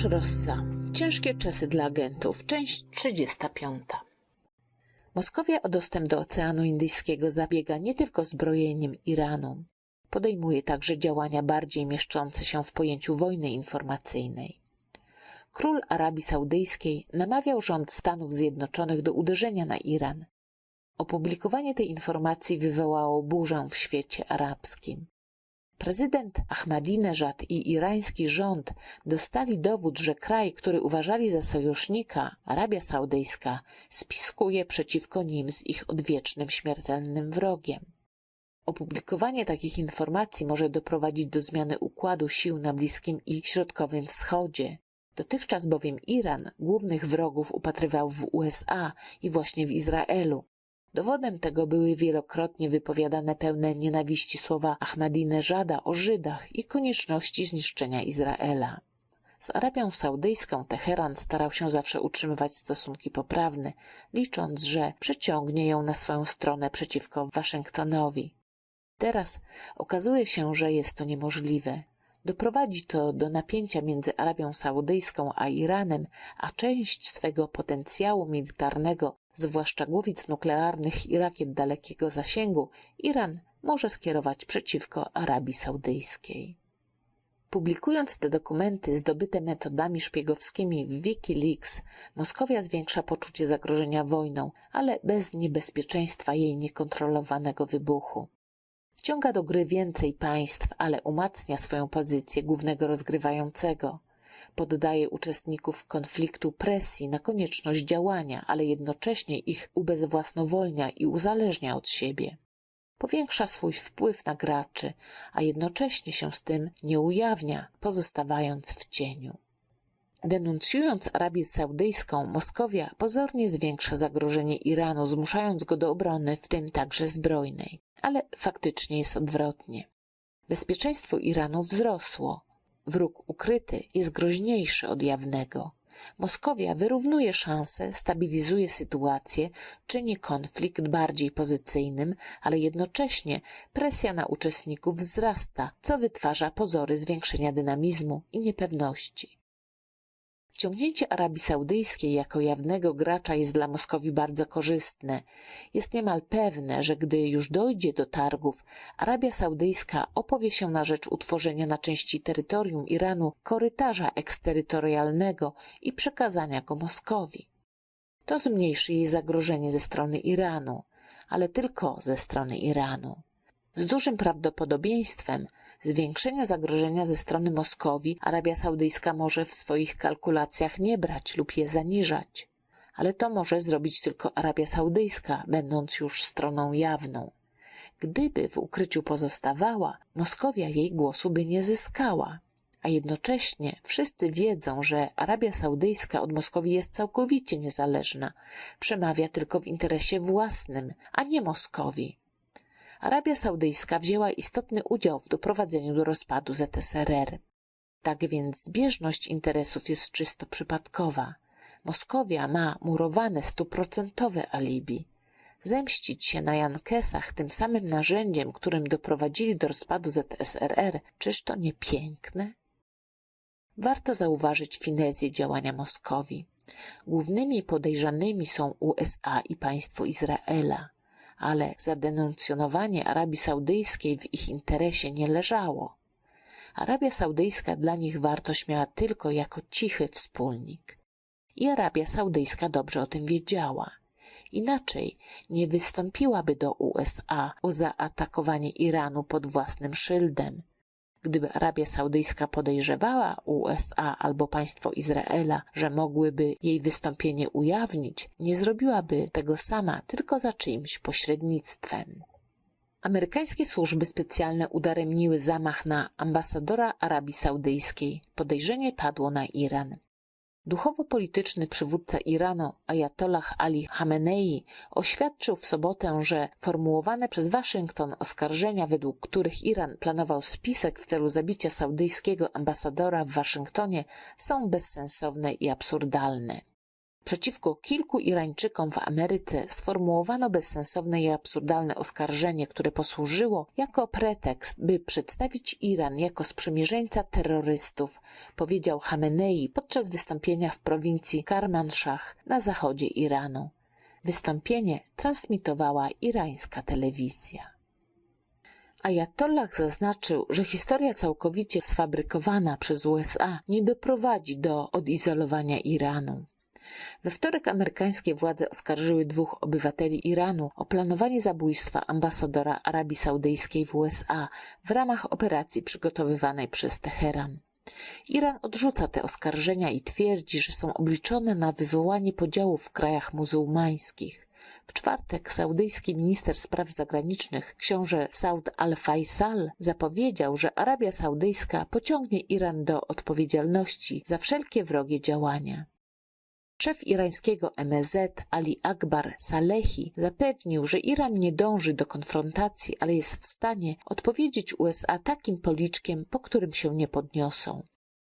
Grzegorz Rossa. Ciężkie czasy dla agentów. Część 35. Moskowia o dostęp do Oceanu Indyjskiego zabiega nie tylko zbrojeniem Iranu. Podejmuje także działania bardziej mieszczące się w pojęciu wojny informacyjnej. Król Arabii Saudyjskiej namawiał rząd Stanów Zjednoczonych do uderzenia na Iran. Opublikowanie tej informacji wywołało burzę w świecie arabskim. Prezydent Ahmadinejad i irański rząd dostali dowód, że kraj, który uważali za sojusznika, Arabia Saudyjska, spiskuje przeciwko nim z ich odwiecznym śmiertelnym wrogiem. Opublikowanie takich informacji może doprowadzić do zmiany układu sił na Bliskim i Środkowym Wschodzie. Dotychczas bowiem Iran głównych wrogów upatrywał w USA i właśnie w Izraelu. Dowodem tego były wielokrotnie wypowiadane pełne nienawiści słowa Ahmadinejada o Żydach i konieczności zniszczenia Izraela. Z Arabią Saudyjską Teheran starał się zawsze utrzymywać stosunki poprawne, licząc, że przeciągnie ją na swoją stronę przeciwko Waszyngtonowi. Teraz okazuje się, że jest to niemożliwe. Doprowadzi to do napięcia między Arabią Saudyjską a Iranem, a część swego potencjału militarnego zwłaszcza głowic nuklearnych i rakiet dalekiego zasięgu, Iran może skierować przeciwko Arabii Saudyjskiej. Publikując te dokumenty zdobyte metodami szpiegowskimi w Wikileaks, Moskowia zwiększa poczucie zagrożenia wojną, ale bez niebezpieczeństwa jej niekontrolowanego wybuchu. Wciąga do gry więcej państw, ale umacnia swoją pozycję głównego rozgrywającego – poddaje uczestników konfliktu presji na konieczność działania, ale jednocześnie ich ubezwłasnowolnia i uzależnia od siebie. Powiększa swój wpływ na graczy, a jednocześnie się z tym nie ujawnia, pozostawając w cieniu. Denuncjując Arabię Saudyjską, Moskowia pozornie zwiększa zagrożenie Iranu, zmuszając go do obrony, w tym także zbrojnej. Ale faktycznie jest odwrotnie. Bezpieczeństwo Iranu wzrosło, Wróg ukryty jest groźniejszy od jawnego. Moskowia wyrównuje szanse, stabilizuje sytuację, czyni konflikt bardziej pozycyjnym, ale jednocześnie presja na uczestników wzrasta, co wytwarza pozory zwiększenia dynamizmu i niepewności. Wciągnięcie Arabii Saudyjskiej jako jawnego gracza jest dla Moskowii bardzo korzystne. Jest niemal pewne, że gdy już dojdzie do targów, Arabia Saudyjska opowie się na rzecz utworzenia na części terytorium Iranu korytarza eksterytorialnego i przekazania go Moskowii. To zmniejszy jej zagrożenie ze strony Iranu, ale tylko ze strony Iranu. Z dużym prawdopodobieństwem zwiększenia zagrożenia ze strony Moskowii Arabia Saudyjska może w swoich kalkulacjach nie brać lub je zaniżać. Ale to może zrobić tylko Arabia Saudyjska, będąc już stroną jawną. Gdyby w ukryciu pozostawała, Moskowia jej głosu by nie zyskała. A jednocześnie wszyscy wiedzą, że Arabia Saudyjska od Moskowii jest całkowicie niezależna, przemawia tylko w interesie własnym, a nie Moskowii. Arabia Saudyjska wzięła istotny udział w doprowadzeniu do rozpadu ZSRR. Tak więc zbieżność interesów jest czysto przypadkowa. Moskowia ma murowane stuprocentowe alibi. Zemścić się na Jankesach tym samym narzędziem, którym doprowadzili do rozpadu ZSRR, czyż to nie piękne? Warto zauważyć finezję działania Moskowii. Głównymi podejrzanymi są USA i państwo Izraela ale zadenuncjonowanie Arabii Saudyjskiej w ich interesie nie leżało. Arabia Saudyjska dla nich wartość miała tylko jako cichy wspólnik. I Arabia Saudyjska dobrze o tym wiedziała. Inaczej nie wystąpiłaby do USA o zaatakowanie Iranu pod własnym szyldem. Gdyby Arabia Saudyjska podejrzewała USA albo państwo Izraela, że mogłyby jej wystąpienie ujawnić, nie zrobiłaby tego sama, tylko za czyimś pośrednictwem. Amerykańskie służby specjalne udaremniły zamach na ambasadora Arabii Saudyjskiej. Podejrzenie padło na Iran. Duchowo-polityczny przywódca Iranu Ayatollah Ali Khamenei oświadczył w sobotę, że formułowane przez Waszyngton oskarżenia, według których Iran planował spisek w celu zabicia saudyjskiego ambasadora w Waszyngtonie, są bezsensowne i absurdalne. Przeciwko kilku Irańczykom w Ameryce sformułowano bezsensowne i absurdalne oskarżenie, które posłużyło jako pretekst, by przedstawić Iran jako sprzymierzeńca terrorystów, powiedział Hamenei podczas wystąpienia w prowincji Karmanszach na zachodzie Iranu. Wystąpienie transmitowała irańska telewizja. Ajatollah zaznaczył, że historia całkowicie sfabrykowana przez USA nie doprowadzi do odizolowania Iranu. We wtorek amerykańskie władze oskarżyły dwóch obywateli Iranu o planowanie zabójstwa ambasadora Arabii Saudyjskiej w USA w ramach operacji przygotowywanej przez Teheran. Iran odrzuca te oskarżenia i twierdzi, że są obliczone na wywołanie podziałów w krajach muzułmańskich. W czwartek saudyjski minister spraw zagranicznych, książę Saud al-Faisal, zapowiedział, że Arabia Saudyjska pociągnie Iran do odpowiedzialności za wszelkie wrogie działania. Szef irańskiego MSZ Ali Akbar Salehi zapewnił, że Iran nie dąży do konfrontacji, ale jest w stanie odpowiedzieć USA takim policzkiem, po którym się nie podniosą.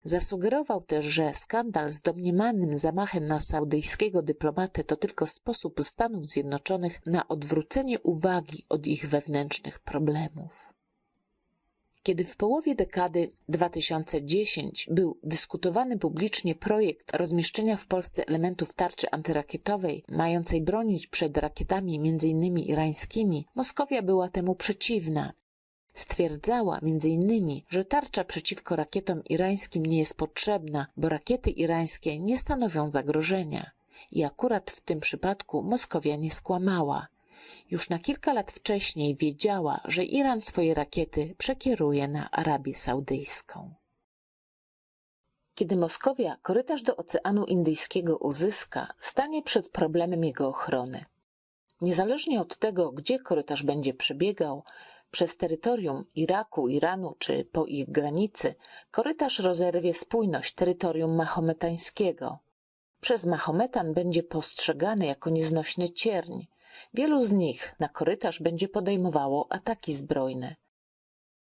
Zasugerował też, że skandal z domniemanym zamachem na saudyjskiego dyplomatę to tylko sposób Stanów Zjednoczonych na odwrócenie uwagi od ich wewnętrznych problemów. Kiedy w połowie dekady 2010 był dyskutowany publicznie projekt rozmieszczenia w Polsce elementów tarczy antyrakietowej mającej bronić przed rakietami m.in. irańskimi, Moskowia była temu przeciwna. Stwierdzała m.in., że tarcza przeciwko rakietom irańskim nie jest potrzebna, bo rakiety irańskie nie stanowią zagrożenia. I akurat w tym przypadku Moskowia nie skłamała. Już na kilka lat wcześniej wiedziała, że Iran swoje rakiety przekieruje na Arabię Saudyjską. Kiedy Moskowia korytarz do Oceanu Indyjskiego uzyska, stanie przed problemem jego ochrony. Niezależnie od tego, gdzie korytarz będzie przebiegał, przez terytorium Iraku, Iranu czy po ich granicy, korytarz rozerwie spójność terytorium mahometańskiego. Przez Mahometan będzie postrzegany jako nieznośny cierń, Wielu z nich na korytarz będzie podejmowało ataki zbrojne.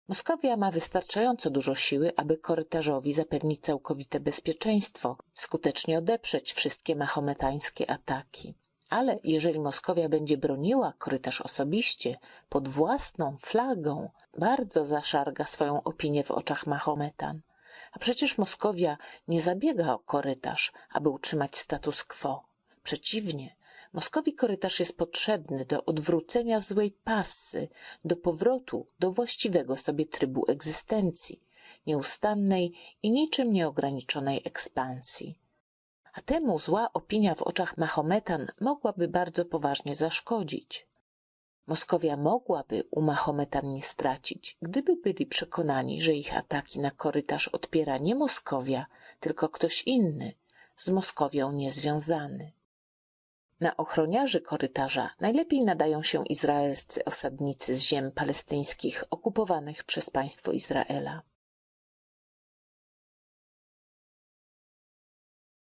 Moskowia ma wystarczająco dużo siły, aby korytarzowi zapewnić całkowite bezpieczeństwo, skutecznie odeprzeć wszystkie mahometańskie ataki. Ale jeżeli Moskowia będzie broniła korytarz osobiście, pod własną flagą, bardzo zaszarga swoją opinię w oczach Mahometan. A przecież Moskowia nie zabiega o korytarz, aby utrzymać status quo. Przeciwnie, Moskowi korytarz jest potrzebny do odwrócenia złej pasy, do powrotu do właściwego sobie trybu egzystencji, nieustannej i niczym nieograniczonej ekspansji. A temu zła opinia w oczach Mahometan mogłaby bardzo poważnie zaszkodzić. Moskowia mogłaby u Mahometan nie stracić, gdyby byli przekonani, że ich ataki na korytarz odpiera nie Moskowia, tylko ktoś inny, z Moskowią niezwiązany. Na ochroniarzy korytarza najlepiej nadają się izraelscy osadnicy z ziem palestyńskich okupowanych przez państwo Izraela.